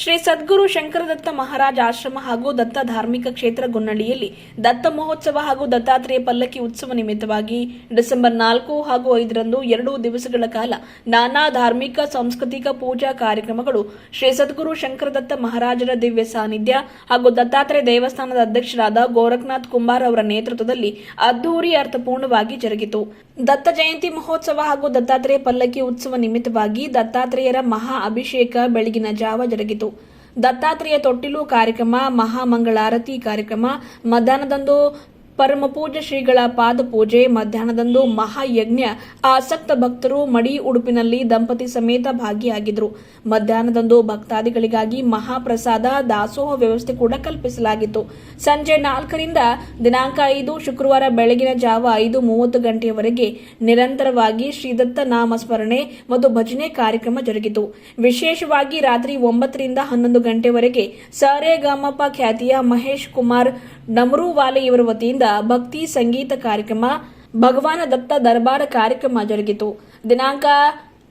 ಶ್ರೀ ಸದ್ಗುರು ಶಂಕರದತ್ತ ಮಹಾರಾಜ ಆಶ್ರಮ ಹಾಗೂ ದತ್ತ ಧಾರ್ಮಿಕ ಕ್ಷೇತ್ರ ಗುನ್ನಳ್ಳಿಯಲ್ಲಿ ದತ್ತ ಮಹೋತ್ಸವ ಹಾಗೂ ದತ್ತಾತ್ರೇಯ ಪಲ್ಲಕ್ಕಿ ಉತ್ಸವ ನಿಮಿತ್ತವಾಗಿ ಡಿಸೆಂಬರ್ ನಾಲ್ಕು ಹಾಗೂ ಐದರಂದು ಎರಡು ದಿವಸಗಳ ಕಾಲ ನಾನಾ ಧಾರ್ಮಿಕ, ಸಾಂಸ್ಕೃತಿಕ ಪೂಜಾ ಕಾರ್ಯಕ್ರಮಗಳು ಶ್ರೀ ಸದ್ಗುರು ಶಂಕರದತ್ತ ಮಹಾರಾಜರ ದಿವ್ಯ ಸಾನ್ನಿಧ್ಯ ಹಾಗೂ ದತ್ತಾತ್ರೇಯ ದೇವಸ್ಥಾನದ ಅಧ್ಯಕ್ಷರಾದ ಗೋರಖನಾಥ್ ಕುಂಬಾರ್ ಅವರ ನೇತೃತ್ವದಲ್ಲಿ ಅದ್ದೂರಿ ಅರ್ಥಪೂರ್ಣವಾಗಿ ಜರುಗಿತು. ದತ್ತ ಜಯಂತಿ ಮಹೋತ್ಸವ ಹಾಗೂ ದತ್ತಾತ್ರೇಯ ಪಲ್ಲಕ್ಕಿ ಉತ್ಸವ ನಿಮಿತ್ತವಾಗಿ ದತ್ತಾತ್ರೇಯರ ಮಹಾ ಅಭಿಷೇಕ ಬೆಳಗಿನ ಜಾವ ಜರುಗಿತು. ದತ್ತಾತ್ರೇಯ ತೊಟ್ಟಿಲು ಕಾರ್ಯಕ್ರಮ ಮಹಾಮಂಗಳಾರತಿ ಕಾರ್ಯಕ್ರಮ, ಮಧ್ಯಾಹ್ನದಂದು ಪರಮಪೂಜ್ಯ ಶ್ರೀಗಳ ಪಾದಪೂಜೆ. ಮಧ್ಯಾಹ್ನದಂದು ಮಹಾಯಜ್ಞ. ಆಸಕ್ತ ಭಕ್ತರು ಮಡಿ ಉಡುಪಿನಲ್ಲಿ ದಂಪತಿ ಸಮೇತ ಭಾಗಿಯಾಗಿದ್ದರು. ಮಧ್ಯಾಹ್ನದಂದು ಭಕ್ತಾದಿಗಳಿಗಾಗಿ ಮಹಾಪ್ರಸಾದ, ದಾಸೋಹ ವ್ಯವಸ್ಥೆ ಕೂಡ ಕಲ್ಪಿಸಲಾಗಿತ್ತು. ಸಂಜೆ ನಾಲ್ಕರಿಂದ ದಿನಾಂಕ ಐದು, ಶುಕ್ರವಾರ ಬೆಳಗಿನ ಜಾವ ಐದು ಮೂವತ್ತು ಗಂಟೆಯವರೆಗೆ ನಿರಂತರವಾಗಿ ಶ್ರೀದತ್ತ ನಾಮಸ್ಮರಣೆ ಮತ್ತು ಭಜನೆ ಕಾರ್ಯಕ್ರಮ ಜರುಗಿತು. ವಿಶೇಷವಾಗಿ ರಾತ್ರಿ ಒಂಬತ್ತರಿಂದ ಹನ್ನೊಂದು ಗಂಟೆವರೆಗೆ ಸರೇಗಾಮಪ ಖ್ಯಾತಿಯ ಮಹೇಶ್ ಕುಮಾರ್ ನಮರುವಾಲೆ ಇವರ ವತಿಯಿಂದ ಭಕ್ತಿ ಸಂಗೀತ ಕಾರ್ಯಕ್ರಮ, ಭಗವಾನ ದತ್ತ ದರ್ಬಾರ ಕಾರ್ಯಕ್ರಮ ಜರುಗಿತು. ದಿನಾಂಕ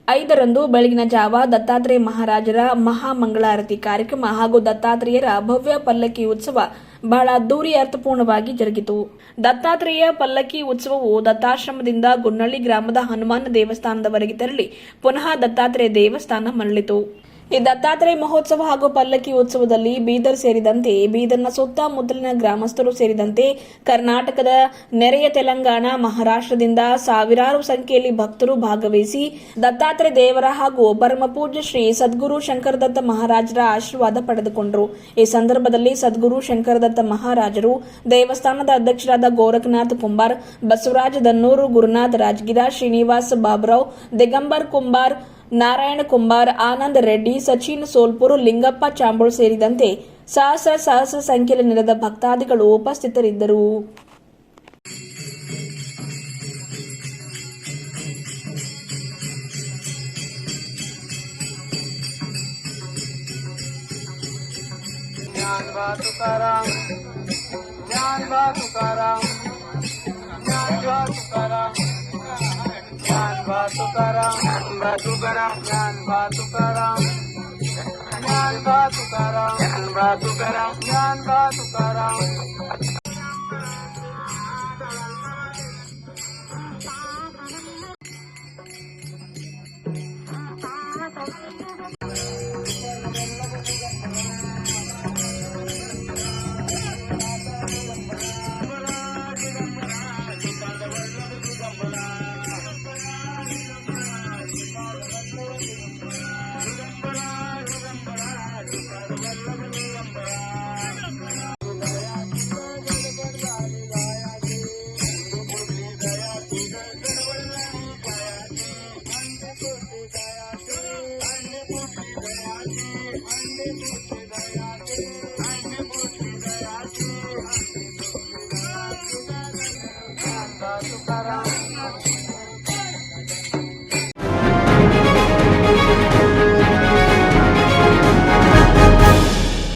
ಐದರಂದು ಬೆಳಗಿನ ಜಾವ ದತ್ತಾತ್ರೇಯ ಮಹಾರಾಜರ ಮಹಾಮಂಗಳಾರತಿ ಕಾರ್ಯಕ್ರಮ ಹಾಗೂ ದತ್ತಾತ್ರೇಯರ ಭವ್ಯ ಪಲ್ಲಕ್ಕಿ ಉತ್ಸವ ಬಹಳ ಅದ್ದೂರಿ ಅರ್ಥಪೂರ್ಣವಾಗಿ ಜರುಗಿತು. ದತ್ತಾತ್ರೇಯ ಪಲ್ಲಕ್ಕಿ ಉತ್ಸವವು ದತ್ತಾಶ್ರಮದಿಂದ ಗುನ್ನಳ್ಳಿ ಗ್ರಾಮದ ಹನುಮಾನ ದೇವಸ್ಥಾನದವರೆಗೆ ತೆರಳಿ ಪುನಃ ದತ್ತಾತ್ರೇಯ ದೇವಸ್ಥಾನ ಮರಳಿತು. ಈ ದತ್ತಾತ್ರೇಯ ಮಹೋತ್ಸವ ಹಾಗೂ ಪಲ್ಲಕ್ಕಿ ಉತ್ಸವದಲ್ಲಿ ಬೀದರ್ ಸೇರಿದಂತೆ, ಬೀದರ್ನ ಸುತ್ತಮುತ್ತಲಿನ ಗ್ರಾಮಸ್ಥರು ಸೇರಿದಂತೆ ಕರ್ನಾಟಕದ ನೆರೆಯ ತೆಲಂಗಾಣ, ಮಹಾರಾಷ್ಟ್ರದಿಂದ ಸಾವಿರಾರು ಸಂಖ್ಯೆಯಲ್ಲಿ ಭಕ್ತರು ಭಾಗವಹಿಸಿ, ದತ್ತಾತ್ರೇಯ ದೇವರ ಹಾಗೂ ಪರಮಪೂಜ್ಯ ಶ್ರೀ ಸದ್ಗುರು ಶಂಕರದತ್ತ ಮಹಾರಾಜರ ಆಶೀರ್ವಾದ ಪಡೆದುಕೊಂಡರು. ಈ ಸಂದರ್ಭದಲ್ಲಿ ಸದ್ಗುರು ಶಂಕರದತ್ತ ಮಹಾರಾಜರು, ದೇವಸ್ಥಾನದ ಅಧ್ಯಕ್ಷರಾದ ಗೋರಖನಾಥ್ ಕುಂಬಾರ್, ಬಸವರಾಜ ದನ್ನೂರು, ಗುರುನಾಥ್ ರಾಜಗಿರ, ಶ್ರೀನಿವಾಸ್ ಬಾಬುರಾವ್, ದಿಗಂಬರ್ ಕುಂಬಾರ್ ನಾರಾಯಣ ಕುಂಬಾರ್ ಆನಂದ್ ರೆಡ್ಡಿ ಸಚಿನ್ ಸೋಲ್ಪುರ್ ಲಿಂಗಪ್ಪ ಚಾಂಬೋಳ್ ಸೇರಿದಂತೆ ಸಹಸ್ರ ಸಹಸ್ರ ಸಂಖ್ಯೆಯಲ್ಲಿ ನೆರೆದ ಭಕ್ತಾದಿಗಳು ಉಪಸ್ಥಿತರಿದ್ದರು ज्ञान बा तुकाराम ज्ञान बा Tukaram Batukaram, Batukaram, Yan Batukaram, Yan Batukaram, Yan Batukaram, Yan Batukaram.